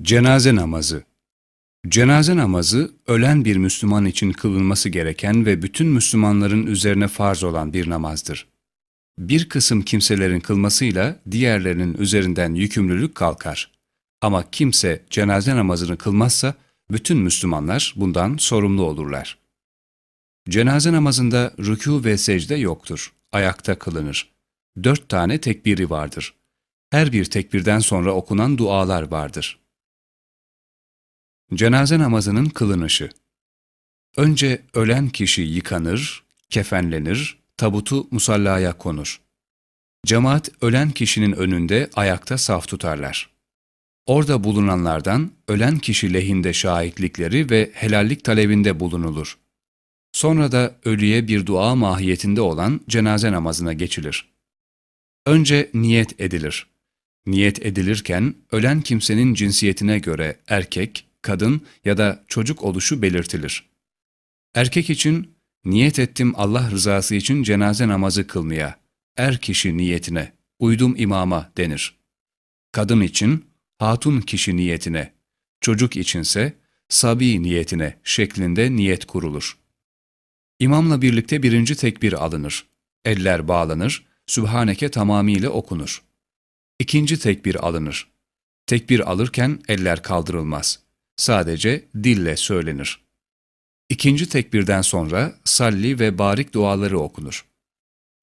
Cenaze namazı Cenaze namazı, ölen bir Müslüman için kılınması gereken ve bütün Müslümanların üzerine farz olan bir namazdır. Bir kısım kimselerin kılmasıyla diğerlerinin üzerinden yükümlülük kalkar. Ama kimse cenaze namazını kılmazsa, bütün Müslümanlar bundan sorumlu olurlar. Cenaze namazında rükû ve secde yoktur. Ayakta kılınır. Dört tane tekbiri vardır. Her bir tekbirden sonra okunan dualar vardır. Cenaze namazının kılınışı Önce ölen kişi yıkanır, kefenlenir, tabutu musallaya konur. Cemaat ölen kişinin önünde ayakta saf tutarlar. Orada bulunanlardan ölen kişi lehinde şahitlikleri ve helallik talebinde bulunulur. Sonra da ölüye bir dua mahiyetinde olan cenaze namazına geçilir. Önce niyet edilir. Niyet edilirken ölen kimsenin cinsiyetine göre erkek, kadın ya da çocuk oluşu belirtilir. Erkek için niyet ettim Allah rızası için cenaze namazı kılmaya, er kişi niyetine, uydum imama denir. Kadın için hatun kişi niyetine, çocuk içinse sabi niyetine şeklinde niyet kurulur. İmamla birlikte birinci tekbir alınır. Eller bağlanır, Sübhaneke tamamıyla okunur. İkinci tekbir alınır. Tekbir alırken eller kaldırılmaz. Sadece dille söylenir. İkinci tekbirden sonra salli ve barik duaları okunur.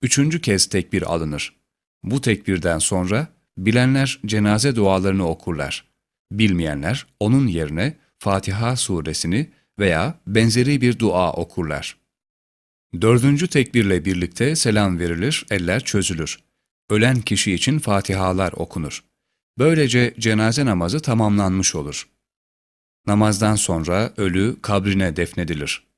Üçüncü kez tekbir alınır. Bu tekbirden sonra bilenler cenaze dualarını okurlar. Bilmeyenler onun yerine Fatiha suresini veya benzeri bir dua okurlar. Dördüncü tekbirle birlikte selam verilir, eller çözülür. Ölen kişi için fatihalar okunur. Böylece cenaze namazı tamamlanmış olur. Namazdan sonra ölü kabrine defnedilir.